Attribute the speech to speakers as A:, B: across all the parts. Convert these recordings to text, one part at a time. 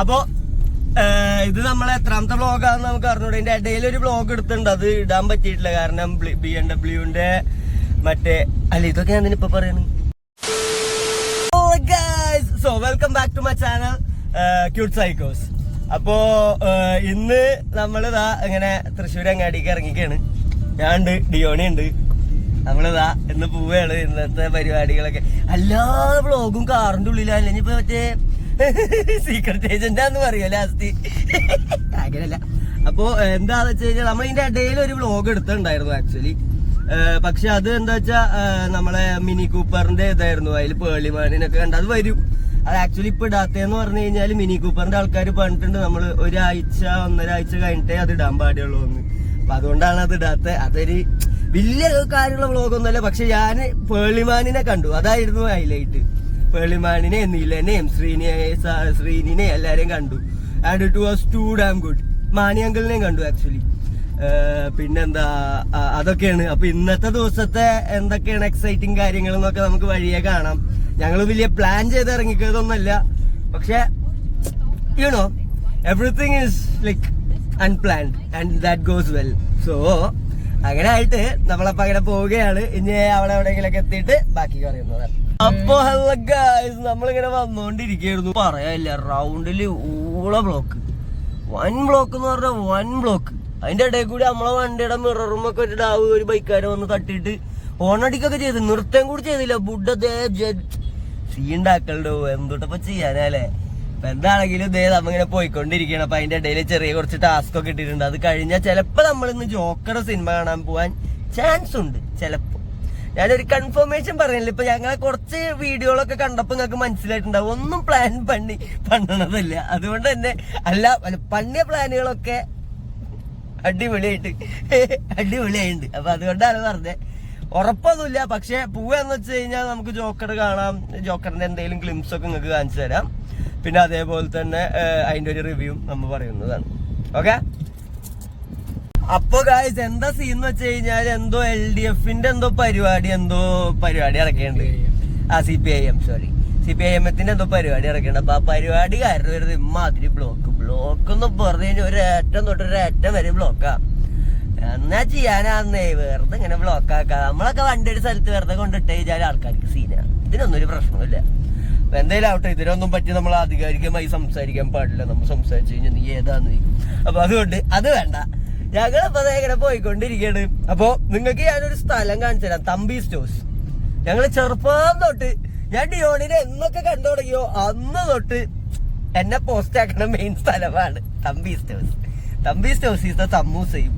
A: അപ്പോ ഇത് നമ്മളെ എത്രാമത്തെ വ്ളോഗാന്ന് നമുക്ക് അറിഞ്ഞൂടെ. ഇതിന്റെ ഇടയിൽ ഒരു വ്ളോഗ് എടുത്തിട്ടുണ്ട്. അത് ഇടാൻ പറ്റിയിട്ടില്ല. കാരണം ബി എം ഡബ്ല്യുവിന്റെ മറ്റേ അല്ല ഇതൊക്കെ ഞാൻ ഇപ്പൊ പറയുന്നത് so welcome back to my channel cute സൈക്കോസ് അപ്പോ ഇന്ന് നമ്മളിതാ ഇങ്ങനെ തൃശ്ശൂർ അങ്ങാടിക്ക് ഇറങ്ങിക്കാണ്. ഞാൻ ഉണ്ട് ഡിയോണി ഉണ്ട്. നമ്മളിതാ ഇന്ന് പോവുകയാണ് ഇന്നത്തെ പരിപാടികളൊക്കെ. അല്ലാ വ്ളോഗും കാറിന്റെ ഉള്ളിലാ. അല്ലെങ്കിൽ ഇപ്പൊ മറ്റേ സീക്രട്ട് ഏജന്റാന്ന് പറയാ ലാസ്റ്റ് അങ്ങനല്ല അപ്പോ എന്താന്ന് വെച്ച് കഴിഞ്ഞാൽ നമ്മൾ ഇതിന്റെ ഇടയിൽ ഒരു വ്ളോഗ് എടുത്തിട്ടുണ്ടായിരുന്നു ആക്ച്വലി പക്ഷെ അത് എന്താ വെച്ചാ നമ്മളെ മിനി കൂപ്പറിന്റെ ഇതായിരുന്നു. അതിൽ പേളിമാനിനൊക്കെ കണ്ട അത് വരും. അത് ആക്ച്വലി ഇപ്പൊ ഇടാത്തേന്ന് പറഞ്ഞു കഴിഞ്ഞാൽ മിനി കൂപ്പറിന്റെ ആൾക്കാർ പറഞ്ഞിട്ടുണ്ട്. നമ്മൾ ഒരാഴ്ച ഒന്നരാഴ്ച കഴിഞ്ഞിട്ടേ അത് ഇടാൻ പാടുള്ളൂ എന്ന് അപ്പൊ അതുകൊണ്ടാണ് അത് ഇടാത്ത. അതൊരു വലിയ കാര്യമുള്ള വ്ളോഗൊന്നുമല്ല പക്ഷെ ഞാൻ പേളിമാനിനെ കണ്ടു. അതായിരുന്നു ഹൈലൈറ്റ് പേളിമാനിനെ നീലനെയും ശ്രീനിയെ സ- ശ്രീനിനെ എല്ലാരെയും കണ്ടു. And it was too damn good Mani അങ്കിളിനെയും കണ്ടു ആക്ച്വലി പിന്നെന്താ അതൊക്കെയാണ്. അപ്പൊ ഇന്നത്തെ ദിവസത്തെ എന്തൊക്കെയാണ് എക്സൈറ്റിംഗ് കാര്യങ്ങൾ എന്നൊക്കെ നമുക്ക് വഴിയെ കാണാം. ഞങ്ങൾ വലിയ പ്ലാൻ ചെയ്ത് ഇറങ്ങിക്കുന്നതൊന്നല്ല പക്ഷെ you know no everything is like unplanned and that goes well so അങ്ങനെ ആയിട്ട് നമ്മളപ്പോ അങ്ങനെ പോവുകയാണ്. ഇനി അവിടെ എവിടെയെങ്കിലൊക്കെ എത്തിയിട്ട് ബാക്കി പറയുന്നത് അപ്പൊ ഹലോ നമ്മളിങ്ങനെ വന്നോണ്ടിരിക്കായിരുന്നു പറയാല്ല റൗണ്ടിൽ ഊള ബ്ലോക്ക് വൺ ബ്ലോക്ക് എന്ന് പറഞ്ഞ വൺ ബ്ലോക്ക് അതിന്റെ ഇടയിൽ കൂടി നമ്മളെ വണ്ടിയുടെ മിററും ഒക്കെ ഒരു ഡാവ് ഒരു ബൈക്കാരെ വന്ന് തട്ടിയിട്ട് ഓണടിക്കൊക്കെ ചെയ്ത് നൃത്തം കൂടി ചെയ്തില്ല. ബുഡതേ സീണ്ടാക്കണ്ടോ എന്തുട്ടപ്പൊ ചെയ്യാനല്ലേ അപ്പൊ എന്താണെങ്കിലും ഇതേ നമ്മിങ്ങനെ പോയിക്കൊണ്ടിരിക്കണം അപ്പൊ അതിന്റെ ഇടയിൽ ചെറിയ കുറച്ച് ടാസ്ക് ഒക്കെ ഇട്ടിട്ടുണ്ട്. അത് കഴിഞ്ഞാൽ ചിലപ്പോ നമ്മൾ ഇന്ന് ജോക്കറുടെ സിനിമ കാണാൻ പോവാൻ ചാൻസ് ഉണ്ട് ചിലപ്പോ. ഞാനൊരു കൺഫർമേഷൻ പറയുന്നില്ല ഇപ്പൊ ഞങ്ങളെ കുറച്ച് വീഡിയോകളൊക്കെ കണ്ടപ്പോ നിങ്ങൾക്ക് മനസ്സിലായിട്ടുണ്ടാവും. ഒന്നും പ്ലാൻ പണി പണ്ടണതല്ല അതുകൊണ്ട് തന്നെ അല്ല അല്ല, പണിയ പ്ലാനുകളൊക്കെ അടിപൊളിയായിട്ട് അടിപൊളിയായിട്ടുണ്ട് അപ്പൊ അതുകൊണ്ടാണ് പറഞ്ഞത് ഉറപ്പൊന്നുമില്ല. പക്ഷെ പോവാന്ന് വെച്ച് കഴിഞ്ഞാൽ നമുക്ക് ജോക്കർ കാണാം. ജോക്കറിന്റെ എന്തെങ്കിലും ഗ്ലിംസ് ഒക്കെ നിങ്ങൾക്ക് കാണിച്ചു തരാം. പിന്നെ അതേപോലെ തന്നെ അതിന്റെ ഒരു റിവ്യൂ നമ്മൾ പറയുന്നതാണ്. ഓക്കെ അപ്പൊ ഗായ്സ് എന്താ സീൻ എന്ന് വെച്ച് കഴിഞ്ഞാൽ എന്തോ എൽ ഡി എഫിന്റെ എന്തോ പരിപാടി എന്തോ പരിപാടി ഇറക്കിയുണ്ട് ആ C P I M sorry C P I എമ്മത്തിന്റെ എന്തോ പരിപാടി ഇറക്കിയുണ്ട് അപ്പൊ ആ പരിപാടി കാരണം വരുന്നത് ഇമ്മാതിരി ബ്ലോക്ക് ബ്ലോക്ക് എന്ന് പറഞ്ഞു കഴിഞ്ഞാൽ ഒരു ഏറ്റം തൊട്ട് ഒരു ഏറ്റം വരെ ബ്ലോക്കാ എന്നാ ചെയ്യാനാന്നേ? വെറുതെ ഇങ്ങനെ ബ്ലോക്ക് ആക്കാം. നമ്മളൊക്കെ വണ്ടി ഒരു സ്ഥലത്ത് വെറുതെ കൊണ്ടിട്ട് കഴിഞ്ഞാൽ ആൾക്കാർക്ക് സീനാണ് ഇതിനൊന്നും ഒരു പ്രശ്നമില്ല എന്തായാലും ആവട്ടെ ഇതിനൊന്നും പറ്റി നമ്മൾ ആധികാരികമായി സംസാരിക്കാൻ പാടില്ല. നമ്മൾ സംസാരിച്ചു കഴിഞ്ഞാൽ നീ ഏതാന്ന് ചോദിക്കും. അപ്പൊ അതുകൊണ്ട് അത് വേണ്ട. ഞങ്ങളിപ്പോ ഇങ്ങനെ പോയിക്കൊണ്ടിരിക്കുകയാണ് അപ്പൊ നിങ്ങൾക്ക് ഞാനൊരു സ്ഥലം കാണിച്ചു തരാം. തമ്പി സ്റ്റോഴ്സ്. ഞങ്ങൾ ചെറുപ്പം തൊട്ട് ഞാൻ ഡിയോണിനെ എന്നൊക്കെ കണ്ടു തുടങ്ങിയോ? അന്ന് തൊട്ട് എന്നെ പോസ്റ്റ് ആക്കുന്ന മെയിൻ സ്ഥലമാണ് Thampi stores. Thampi stores is തമ്മൂസയും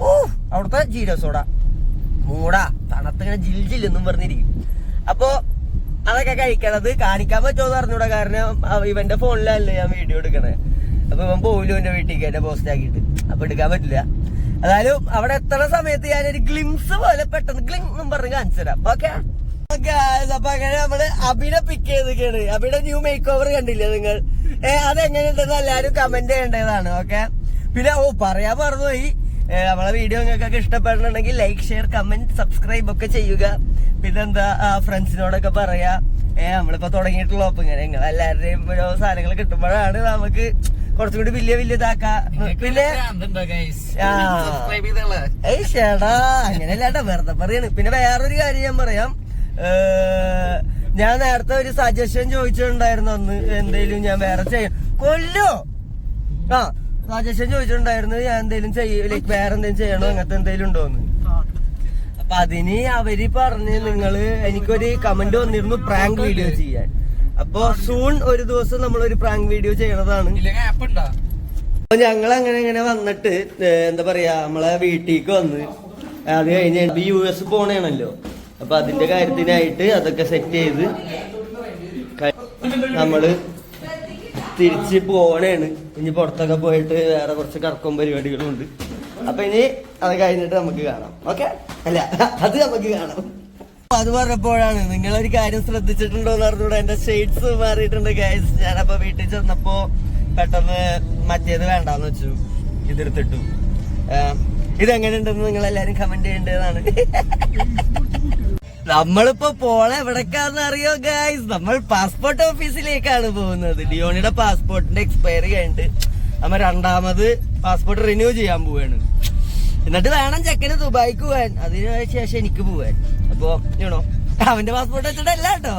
A: ഓ അവിടുത്തെ ജീരോ മൂടാ തണുത്തിങ്ങനെ ജിൽ ജില്ലെന്നും പറഞ്ഞിരിക്കും. അപ്പോ അതൊക്കെ കഴിക്കണത് കാണിക്കാൻ പറ്റുമോ അറിഞ്ഞൂടാ കാരണം ഇവന്റെ ഫോണിലല്ലേ ഞാൻ വീഡിയോ എടുക്കണേ. അപ്പൊ ഇവൻ പോലും എന്റെ വീട്ടിലേക്ക് എന്നെ പോസ്റ്റ് ആക്കിയിട്ട്. അപ്പൊ എടുക്കാൻ പറ്റില്ല. അതായാലും അവിടെ എത്തണ സമയത്ത് ഞാനൊരു ഗ്ലിംസ് പോലെ പെട്ടെന്ന് ഗ്ലിം എന്നും പറഞ്ഞ് കാണിച്ചു തരാം. ഓക്കെ അപ്പൊ അങ്ങനെ നമ്മൾ അബിനെ പിക്ക് ചെയ്തൊക്കെയാണ് അബിയുടെ ന്യൂ മേക്ക് ഓവർ കണ്ടില്ലേ നിങ്ങൾ? ഏഹ് അതെങ്ങനെയുണ്ടെന്ന് എല്ലാരും കമന്റ് ചെയ്യേണ്ടതാണ് ഓക്കെ പിന്നെ ഓ പറയാൻ പറഞ്ഞു ഏ, നമ്മളെ വീഡിയോ നിങ്ങൾക്കൊക്കെ ഇഷ്ടപ്പെടുന്നുണ്ടെങ്കിൽ ലൈക്ക് ഷെയർ കമന്റ് സബ്സ്ക്രൈബ് ഒക്കെ ചെയ്യുക. പിന്നെന്താ ഫ്രണ്ട്സിനോടൊക്കെ പറയാ ഏഹ് നമ്മളിപ്പോ തുടങ്ങിയിട്ടുള്ള അപ്പൊ ഇങ്ങനെ നിങ്ങൾ എല്ലാവരുടെയും ഓരോ സാധനങ്ങൾ കിട്ടുമ്പോഴാണ് നമുക്ക് കുറച്ചും കൂടി വലിയ വലിയ ഇതാക്കാ. പിന്നെ. ഏയ് ചേടാ അങ്ങനെയല്ലാട്ടാ വെറുതെ പറയാണ്. പിന്നെ വേറൊരു കാര്യം ഞാൻ പറയാം. ഞാൻ നേരത്തെ ഒരു സജഷൻ ചോദിച്ചിട്ടുണ്ടായിരുന്നു അന്ന്. എന്തെങ്കിലും ഞാൻ വേറെ ചെയ്യാം. കൊല്ലോ! ആ സജഷൻ ചോദിച്ചിട്ടുണ്ടായിരുന്നു ഞാൻ എന്തെങ്കിലും ചെയ്യ ലൈക്ക് വേറെ എന്തെങ്കിലും ചെയ്യണോ? അങ്ങനത്തെ എന്തെങ്കിലും ഉണ്ടോന്ന്. അപ്പൊ അതിന് അവർ പറഞ്ഞ് നിങ്ങൾ എനിക്കൊരു കമന്റ് വന്നിരുന്നു പ്രാങ്ക് വീഡിയോ ചെയ്യാൻ. അപ്പൊ സൂൺ ഒരു ദിവസം നമ്മൾ ഒരു പ്രാങ്ക് വീഡിയോ ചെയ്യണതാണ് അപ്പൊ ഞങ്ങൾ അങ്ങനെ ഇങ്ങനെ വന്നിട്ട് എന്താ പറയാ നമ്മളെ വീട്ടിലേക്ക് വന്ന്. അത് കഴിഞ്ഞ് യു എസ് പോണേണല്ലോ. അപ്പൊ അതിന്റെ കാര്യത്തിനായിട്ട് അതൊക്കെ സെറ്റ് ചെയ്ത് നമ്മൾ തിരിച്ച് പോണേണ്. ഇനി പുറത്തൊക്കെ പോയിട്ട് വേറെ കുറച്ച് കറക്കം പരിപാടികളും ഉണ്ട് അപ്പൊ ഇനി അത് കഴിഞ്ഞിട്ട് നമുക്ക് കാണാം. ഓക്കെ? അല്ല അത് നമുക്ക് കാണാം. അത് പറഞ്ഞപ്പോഴാണ് നിങ്ങളൊരു കാര്യം ശ്രദ്ധിച്ചിട്ടുണ്ടോ എന്ന് പറഞ്ഞൂടെ എന്റെ ഷെയ്ഡ്സ് മാറിയിട്ടുണ്ട് ഗൈസ് ഞാനപ്പോ വീട്ടിൽ ചെന്നപ്പോ പെട്ടെന്ന് മറ്റേത് വേണ്ടാന്ന് വെച്ചു. ഇതെടുത്തിട്ടു ഇതെങ്ങനെയുണ്ടെന്ന് നിങ്ങൾ എല്ലാരും കമന്റ് ചെയ്യേണ്ടതാണ്. നമ്മളിപ്പോ പോളെ എവിടേക്കാന്ന് അറിയോ ഗായ്സ് നമ്മൾ പാസ്പോർട്ട് ഓഫീസിലേക്കാണ് പോകുന്നത്. ഡിയോണിയുടെ പാസ്പോർട്ടിന്റെ എക്സ്പയറി കഴിഞ്ഞിട്ട് നമ്മ രണ്ടാമത് പാസ്പോർട്ട് റിന്യൂ ചെയ്യാൻ പോവാണ്. എന്നിട്ട് വേണം ചെക്കന് ദുബായിക്ക് പോവാൻ. അതിനു ശേഷം എനിക്ക് പോവാൻ. അപ്പോ അവന്റെ പാസ്പോർട്ട് വെച്ചിട്ടല്ല കേട്ടോ.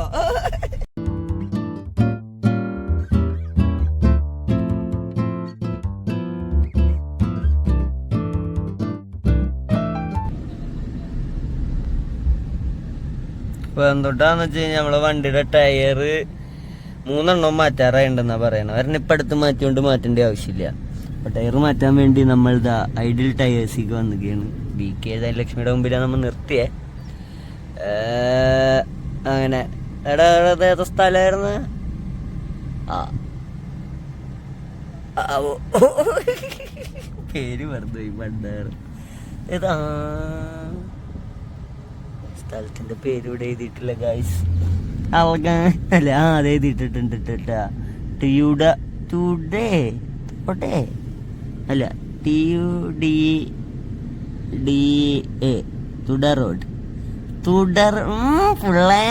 A: ഇപ്പൊ എന്തുകൊണ്ടാന്ന് വെച്ച് കഴിഞ്ഞാൽ നമ്മളെ വണ്ടിയുടെ ടയർ മൂന്നെണ്ണം മാറ്റാറായിട്ടുണ്ടെന്നാ പറയണത് കാരണം ഇപ്പൊ അടുത്ത് മാറ്റിയോണ്ട് മാറ്റേണ്ട ആവശ്യമില്ല. അപ്പൊ ടയർ മാറ്റാൻ വേണ്ടി നമ്മൾ ഇതാ ഐഡിയൽ ടയേഴ്സിക്ക് വന്നിരിക്കുകയാണ് ബി കെ ജയലക്ഷ്മിയുടെ മുമ്പിലാണ് നമ്മൾ നിർത്തിയേ. അങ്ങനെ. എടാ ഏതാ സ്ഥലമായിരുന്നു ആ. പേര് വെറുതെ പണ്ടാറ്. ഏതാ സ്ഥലത്തിന്റെ പേര് ഇവിടെ എഴുതിയിട്ടില്ല ഗായ്സ് അല്ല ആ അത് എഴുതിയിട്ടിട്ടുണ്ട് കേട്ടാ ടിയുടെ ടുഡേ ഓട്ടെ അല്ല T U D D A തുട റോഡ് തുടർ പിള്ളേ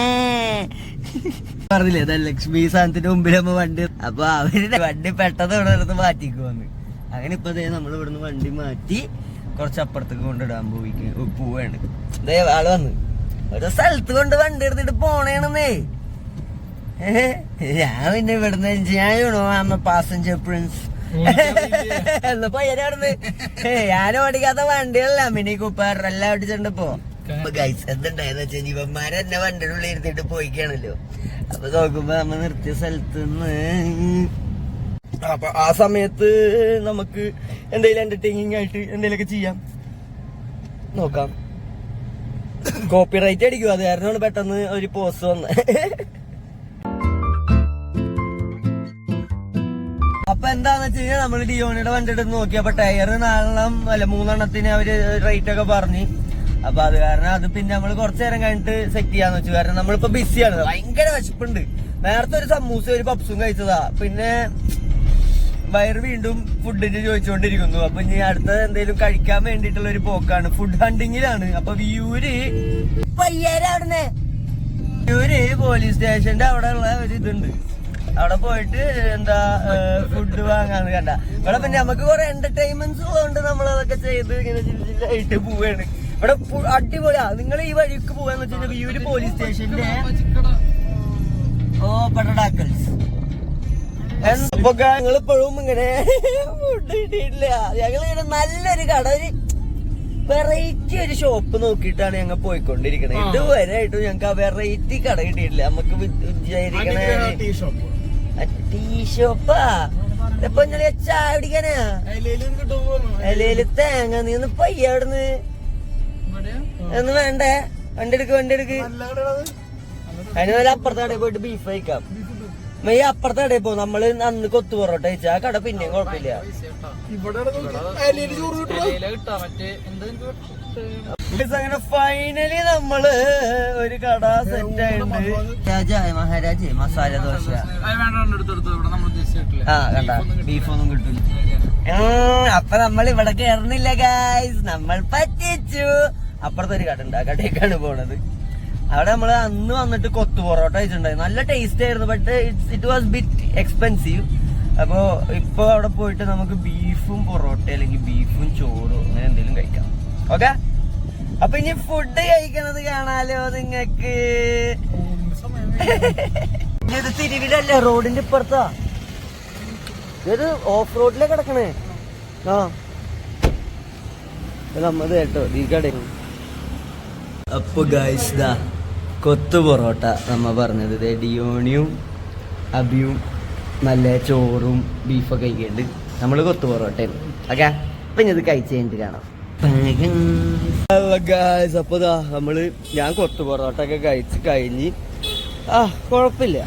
A: പറഞ്ഞില്ലേ ലക്ഷ്മി സാധനത്തിന്റെ മുമ്പിൽ നമ്മ വണ്ടി. അപ്പൊ അവരുടെ വണ്ടി പെട്ടെന്ന് ഇവിടെ നിന്ന് മാറ്റിക്കുവന്ന് അങ്ങനെ ഇപ്പൊ ദേ നമ്മൾ ഇവിടുന്ന് വണ്ടി മാറ്റി കുറച്ച് അപ്പുറത്തേക്ക് കൊണ്ടിടാൻ പോയി പോവാണ്. ദേ ആൾ വന്ന്. ഒരു സ്ഥലത്ത് കൊണ്ട് വണ്ടി എടുത്തിട്ട് പോണേണെന്നേ. ഞാൻ പിന്നെ ഇവിടുന്ന് ഞാനോ അമ്മ പാസഞ്ചർ പ്രിൻസ് എന്നാ പയ്യനാടുന്ന് ഞാൻ ഓടിക്കാത്ത വണ്ടികളല്ല മിനി കൂപ്പർ എല്ലാം ഓടിച്ചിട്ടുണ്ട് ഇപ്പൊ. ഗൈസ് എന്തുണ്ടായെന്ന് വെച്ചാൽ ഇവന്മാരെ എന്നെ വണ്ടിയുടെ ഉള്ളിൽ ഇരുത്തിട്ട് പോയിക്കാണല്ലോ. അപ്പൊ നോക്കുമ്പോ നമ്മ നിർത്തിയ സ്ഥലത്ത് അപ്പൊ ആ സമയത്ത് നമുക്ക് എന്തെങ്കിലും എന്റർടൈനിങ് ആയിട്ട് എന്തെങ്കിലുമൊക്കെ ചെയ്യാം. നോക്കാം. കോപ്പി റൈറ്റ് അടിക്കും. അത് കാരണമാണ് പെട്ടെന്ന് ഒരു പോസ്റ്റ് വന്ന്. അപ്പൊ എന്താന്ന് വെച്ച് കഴിഞ്ഞാൽ നമ്മൾ ഡിയോണിയുടെ നോക്കി അപ്പൊ ടയർ നാലെണ്ണം അല്ല മൂന്നെണ്ണത്തിന് അവർ റേറ്റ് ഒക്കെ പറഞ്ഞു. അപ്പൊ അത് കാരണം അത് പിന്നെ നമ്മൾ കുറച്ചു നേരം കഴിഞ്ഞിട്ട് സെറ്റ് ചെയ്യാന്ന് വെച്ചു. കാരണം നമ്മളിപ്പോ ബിസിയാണ് ഭയങ്കര വിശപ്പുണ്ട്. നേരത്തെ ഒരു സമൂസ ഒരു പപ്സും കഴിച്ചതാ. പിന്നെ വയറ് വീണ്ടും ഫുഡിന് ചോദിച്ചുകൊണ്ടിരിക്കുന്നു. അപ്പൊ ഇനി അടുത്ത എന്തെങ്കിലും കഴിക്കാൻ വേണ്ടിട്ടുള്ള ഒരു പോക്കാണ്. ഫുഡ് ഹണ്ടിങ്ങിലാണ് അപ്പൊ വിയൂര് വിയൂര് വ്യൂര് പോലീസ് സ്റ്റേഷന്റെ അവിടെ ഉള്ള ഒരു ഇതുണ്ട്. അവിടെ പോയിട്ട് എന്താ ഫുഡ് വാങ്ങാന്ന് കണ്ട. ഇവിടെ പിന്നെ നമുക്ക് കുറെ എന്റർടൈൻമെന്റ്സ് ഉള്ളതുകൊണ്ട് നമ്മൾ അതൊക്കെ ചെയ്ത് ഇങ്ങനെ ചില്ലായിട്ട് പോവാണ്. ഇവിടെ അടിപൊളിയാ. നിങ്ങൾ ഈ വഴിക്ക് പോവാന്ന് വെച്ചാൽ വിയൂര് പോലീസ് സ്റ്റേഷന്റെ ഓ പട്ടടാക്കൽസ് ഇപ്പോഴും ഇങ്ങനെ ഫുഡ് കിട്ടിയിട്ടില്ല ഞങ്ങൾ ഇങ്ങനെ നല്ലൊരു കട ഒരു വെറൈറ്റി ഒരു ഷോപ്പ് നോക്കിയിട്ടാണ് ഞങ്ങൾ പോയിക്കൊണ്ടിരിക്കുന്നത് ഇതുവരെ ആയിട്ടും ഞങ്ങൾക്ക് ആ വെറൈറ്റി കട കിട്ടിയിട്ടില്ല. നമുക്ക് വിചാരിക്കണ ടീ ഷോപ്പാ ഇപ്പൊ ഇന്നലെ ചായ കുടിക്കാനാ? ഇലയിൽ തേങ്ങ നീ ഒന്ന് പയ്യ അവിടുന്ന്. ഒന്ന് വേണ്ടേ? വണ്ടി എടുക്ക് വണ്ടി എടുക്ക്. അതിന് അപ്പുറത്തെ കടയിൽ പോയിട്ട് ബീഫ് കഴിക്കാം. മെയ് അപ്പുറത്തെ കടയിൽ പോകും നമ്മൾ അന്ന് കൊത്തു പൊറോട്ട ആ കട പിന്നെയും കുഴപ്പമില്ല. അങ്ങനെ ഫൈനലി നമ്മൾ ഒരു കട സെറ്റ് ആയിട്ടുണ്ട്. മഹാരാജ് മസാല ദോശ. ആ കണ്ട. ബീഫൊന്നും കിട്ടില്ല അപ്പൊ നമ്മൾ ഇവിടെ കേറുന്നില്ല ഗായ്സ് നമ്മൾ പറ്റിച്ചു. അപ്പുറത്തെ ഒരു കട ഉണ്ട്. ആ കടയിലേക്കാണ് പോണത്. അവിടെ നമ്മൾ അന്ന് വന്നിട്ട് കൊത്തു പൊറോട്ട കഴിച്ചിട്ടുണ്ടായി. നല്ല ടേസ്റ്റ് ആയിരുന്നു but it's it was bit expensive അപ്പോ ഇപ്പൊ അവിടെ പോയിട്ട് നമുക്ക് ബീഫും പൊറോട്ട അല്ലെങ്കിൽ ബീഫും ചോറും അങ്ങനെ എന്തെങ്കിലും കഴിക്കാം. ഓക്കെ അപ്പൊ ഇനി ഫുഡ് കഴിക്കണത് കാണാലോ നിങ്ങക്ക്? ഇത് തിരുവിലല്ലേ? റോഡിന്റെ ഇപ്പുറത്താ. ഇത് ഓഫ് റോഡിലെ കിടക്കണേ. ആ. നമ്മത് കേട്ടോ ഈ കട അപ്പൊ ഗായ്സ് ദാ കൊത്തു പൊറോട്ട നമ്മ പറഞ്ഞത്. ദേ ഡിയോണിയും അബിയും നല്ല ചോറും ബീഫൊക്കെ കഴിക്കുന്നുണ്ട് നമ്മൾ കൊത്തു പൊറോട്ടയാണ്. ഓക്കെ? അപ്പൊ ഇനി ഇത് കഴിച്ച് കഴിഞ്ഞിട്ട് കാണാം. അപ്പോൾ അപ്പൊ ദാ നമ്മൾ ഞാൻ കൊത്തു പൊറോട്ട ഒക്കെ കഴിച്ച് കഴിഞ്ഞ്. ആ കുഴപ്പമില്ല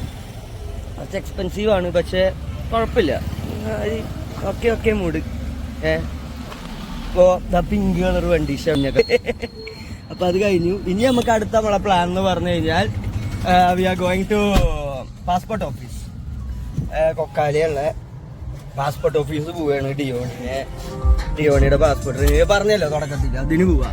A: കുറച്ച് എക്സ്പെൻസീവ് ആണ് പക്ഷെ കുഴപ്പമില്ല ഓക്കെ ഓക്കെ മൂഡ് ഏ? ഇപ്പോ പിങ്ക് കളർ വണ്ടി ഷമ്മൊക്കെ അപ്പൊ അത് കഴിഞ്ഞു. ഇനി നമുക്ക് അടുത്ത നമ്മളെ പ്ലാൻ എന്ന് പറഞ്ഞു കഴിഞ്ഞാൽ we are going to passport office കൊക്കാലിയുള്ള passport office പോവുകയാണ് ഡിയോണിനെ. ഡിയോണിയുടെ പാസ്പോർട്ട് പറഞ്ഞല്ലോ തുടക്കത്തിൽ അതിന് പോവാ.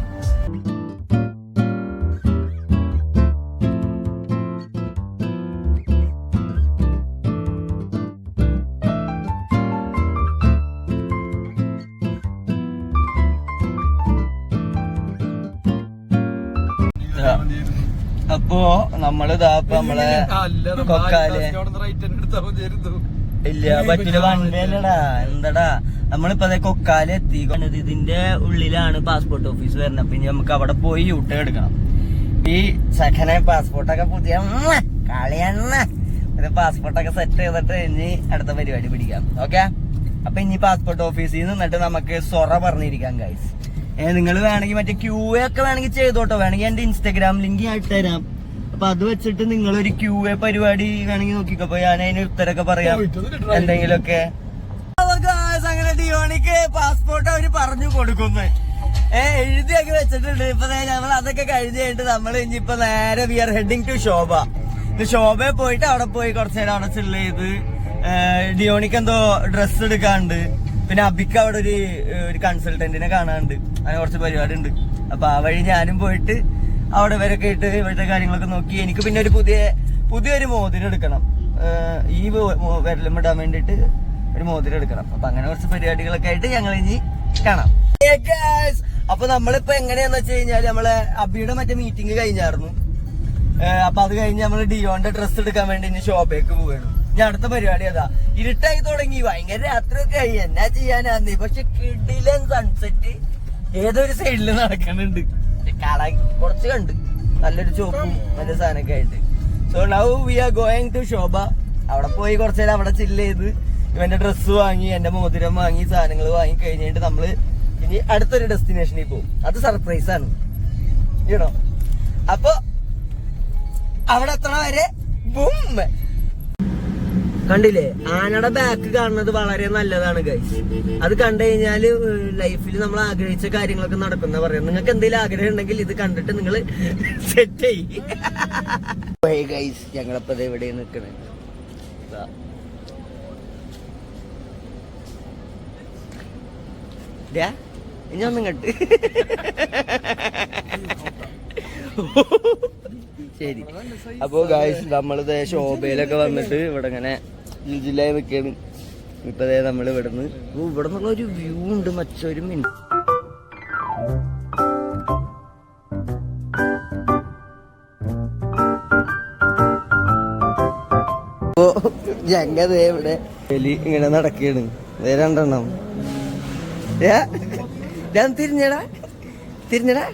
A: നമ്മളെ കൊക്കാൽ. ഇല്ല പറ്റില്ല വണ്ടിയല്ലടാ. എന്താടാ? നമ്മളിപ്പോ അതെ കൊക്കാൽ എത്തി. ഇതിന്റെ ഉള്ളിലാണ് പാസ്പോർട്ട് ഓഫീസ് വരുന്നത്. പിന്നെ നമുക്ക് അവിടെ പോയി യൂട്ടേൺ എടുക്കണം. ഈ സെക്കൻഡ് പാസ്പോർട്ടൊക്കെ പുതിയ കളിയണ്ണ പാസ്പോർട്ടൊക്കെ സെറ്റ് ചെയ്തിട്ട് ഇനി അടുത്ത പരിപാടി പിടിക്കാം. ഓക്കെ അപ്പൊ ഇനി പാസ്പോർട്ട് ഓഫീസിൽ നിന്ന് നിന്നിട്ട് നമുക്ക് സൊറ പറഞ്ഞിരിക്കാം ഗൈസ് നിങ്ങൾ വേണമെങ്കിൽ മറ്റേ ക്യൂ ഒക്കെ വേണമെങ്കിൽ ചെയ്തോട്ടോ. വേണമെങ്കിൽ എന്റെ ഇൻസ്റ്റാഗ്രാം ലിങ്ക് ആയിട്ട് ഇട്ടുതരാം അപ്പൊ അത് വെച്ചിട്ട് നിങ്ങൾ ഒരു ക്യൂ എ പരിപാടി വേണമെങ്കിൽ നോക്കിക്കോ. അപ്പൊ ഞാൻ അതിന് ഉത്തരൊക്കെ പറയാം. എന്തെങ്കിലുമൊക്കെ. അങ്ങനെ ഡിയോണിക്ക് പാസ്പോർട്ട് അവർ പറഞ്ഞു കൊടുക്കുന്നു. ഏ എഴുതിയൊക്കെ വെച്ചിട്ടുണ്ട്. ഇപ്പൊ ഞങ്ങൾ അതൊക്കെ കഴിഞ്ഞ് കഴിഞ്ഞിട്ട് നമ്മൾ ഇനിയിപ്പൊ നേരെ we are heading to Shobha. Shobha പോയിട്ട് അവിടെ പോയി കുറച്ചു നേരം അവിടെ ചില്ല് ചെയ്ത് ഡിയോണിക്ക് എന്തോ ഡ്രസ്സ് എടുക്കാണ്ട്. പിന്നെ അബിക്ക് അവിടെ ഒരു ഒരു കൺസൾട്ടന്റിനെ കാണാനുണ്ട് അങ്ങനെ കുറച്ച് പരിപാടി ഉണ്ട് അപ്പൊ ആ വഴി ഞാനും പോയിട്ട് അവിടെ വരൊക്കെ ഇട്ട് ഇവിടുത്തെ കാര്യങ്ങളൊക്കെ നോക്കി. എനിക്ക് പിന്നെ ഒരു പുതിയ പുതിയൊരു മോതിരം എടുക്കണം. ഈ വിരലും ഇടാൻ വേണ്ടിട്ട് ഒരു മോതിരം എടുക്കണം. അപ്പൊ അങ്ങനെ കുറച്ച് പരിപാടികളൊക്കെ ആയിട്ട് ഞങ്ങൾ ഇനി കാണാം. അപ്പൊ നമ്മളിപ്പോ എങ്ങനെയാന്ന് വെച്ച് കഴിഞ്ഞാൽ നമ്മളെ അബിയുടെ മറ്റേ മീറ്റിംഗ് കഴിഞ്ഞായിരുന്നു. അപ്പൊ അത് കഴിഞ്ഞ് നമ്മൾ ഡിയോന്റെ ഡ്രസ്സ് എടുക്കാൻ വേണ്ടി ഇനി ഷോപ്പേക്ക് പോവുകയാണ് ഇനി അടുത്ത പരിപാടി അതാ. ഇരുട്ടായി തുടങ്ങി. ഭയങ്കര രാത്രിയൊക്കെ ആയി. എന്നാ ചെയ്യാനാന്ന്. പക്ഷെ കിടിലൻ സൺസെറ്റ് ഏതൊരു സൈഡിൽ നടക്കുന്നുണ്ട് കുറച്ച് കണ്ട്. നല്ലൊരു ചോപ്പും നല്ല സാധനമൊക്കെ ആയിട്ട്. So now we are going to Shobha അവിടെ പോയി കുറച്ച് നേരം അവിടെ ചില്ല് ചെയ്ത് ഇവന്റെ ഡ്രസ്സ് വാങ്ങി എന്റെ മോതിരം വാങ്ങി സാധനങ്ങൾ വാങ്ങി കഴിഞ്ഞിട്ട് നമ്മൾ ഇനി അടുത്തൊരു ഡെസ്റ്റിനേഷനിൽ പോകും അത് സർപ്രൈസ് ആണ്. യൂണോ അപ്പൊ അവിടെ എത്തണ വരെ ബും. കണ്ടില്ലേ? ആനയുടെ ബാക്ക് കാണുന്നത് വളരെ നല്ലതാണ് ഗൈസ് അത് കണ്ടു കഴിഞ്ഞാൽ ലൈഫിൽ നമ്മൾ ആഗ്രഹിച്ച കാര്യങ്ങളൊക്കെ നടക്കുന്ന പറയാം നിങ്ങൾക്ക് എന്തെങ്കിലും ആഗ്രഹം ഉണ്ടെങ്കിൽ ഇത് കണ്ടിട്ട് നിങ്ങൾ സെറ്റ് ചെയ്യ് ഗൈസ് ഞങ്ങളിപ്പോ ഇവിടെ നിൽക്കണേ. ദാ. ദാ, ഇനി ശരി. അപ്പോ ഗായ്സ് നമ്മളിത് ശോഭയിലൊക്കെ വന്നിട്ട് ഇവിടെ ഇങ്ങനെ ജില്ലയിൽ നിൽക്കുകയാണ് ഇപ്പൊ നമ്മൾ ഇവിടെ ഓ ഇവിടെ നിന്നുള്ള ഒരു വ്യൂ ഉണ്ട് മറ്റൊരു മിനിറ്റ് അപ്പോ ഞങ്ങ ഇവിടെ എലി ഇങ്ങനെ നടക്കുകയാണ് രണ്ടെണ്ണം? ഞാൻ തിരിഞ്ഞടാ. തിരിഞ്ഞടാ.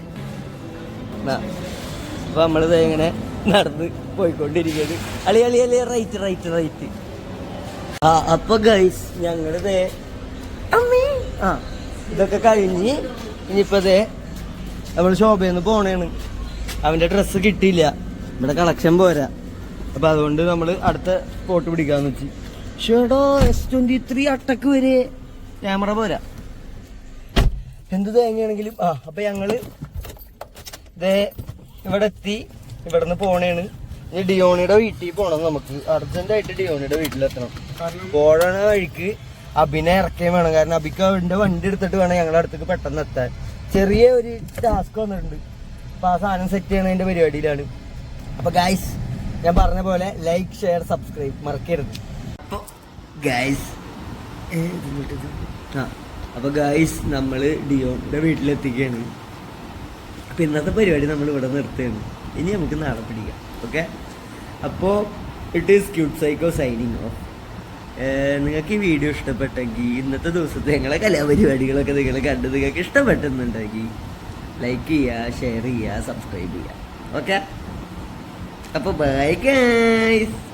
A: അപ്പൊ നമ്മളിത് ഇങ്ങനെ നടന്ന് പോയിക്കൊണ്ടിരിക്കുന്നത് അളി അളി അളി റൈറ്റ് റൈറ്റ് റൈറ്റ്. അപ്പൊ ഗൈസ് ഞങ്ങൾ ദേ അമ്മേ. ആ ഇതൊക്കെ കഴിഞ്ഞ് ഇനിയിപ്പതേ നമ്മൾ നമ്മൾ നിന്ന് പോണേണ്. അവന്റെ ഡ്രസ്സ് കിട്ടിയില്ല. ഇവിടെ കളക്ഷൻ പോരാ. അപ്പൊ അതുകൊണ്ട് നമ്മൾ അടുത്ത സ്പോട്ട് പിടിക്കാന്ന് വെച്ച്. ഷേടോ എസ് ട്വന്റി ത്രീ അട്ടക്ക് വരെ. ക്യാമറ പോരാ. എന്ത് തേങ്ങയാണെങ്കിലും ആ അപ്പൊ ഞങ്ങൾ ഇതേ ഇവിടെ എത്തി. ഇവിടെ നിന്ന് പോണേണ് ഡിയോണിയുടെ വീട്ടിൽ പോണം നമുക്ക്. അർജന്റ് ആയിട്ട് ഡിയോണിയുടെ വീട്ടിലെത്തണം. പോണ വഴിക്ക് അഭിനെ ഇറക്കുകയും വേണം. കാരണം അഭിക്ക് അവന്റെ വണ്ടി എടുത്തിട്ട് വേണം ഞങ്ങളുടെ അടുത്തേക്ക് പെട്ടെന്ന് എത്താൻ. ചെറിയ ഒരു ടാസ്ക് വന്നിട്ടുണ്ട്. അപ്പൊ ആ സാധനം സെറ്റ് ചെയ്യണതിന്റെ പരിപാടിയിലാണ്. അപ്പൊ ഗൈസ് ഞാൻ പറഞ്ഞ പോലെ ലൈക്ക് ഷെയർ സബ്സ്ക്രൈബ് മറക്കരുത്. അപ്പൊ ഗൈസ് ആ അപ്പോൾ ഗൈസ് നമ്മൾ ഡിയോന്റെ വീട്ടിലെത്തിക്കുകയാണ് അപ്പൊ ഇന്നത്തെ പരിപാടി നമ്മൾ ഇവിടെ നിർത്തുകയാണ്. ഇനി നമുക്ക് നാളെ പിടിക്കാം. ഓക്കെ അപ്പോൾ it is cute psycho signing off നിങ്ങൾക്ക് ഈ വീഡിയോ ഇഷ്ടപ്പെട്ടെങ്കിൽ ഇന്നത്തെ ദിവസത്തെ ഞങ്ങളെ കലാപരിപാടികളൊക്കെ നിങ്ങൾ കണ്ട് നിങ്ങൾക്ക് ഇഷ്ടപ്പെട്ടെന്നുണ്ടെങ്കിൽ ലൈക്ക് ചെയ്യുക ഷെയർ ചെയ്യുക സബ്സ്ക്രൈബ് ചെയ്യുക. ഓക്കെ അപ്പോൾ ബൈ ഗൈസ്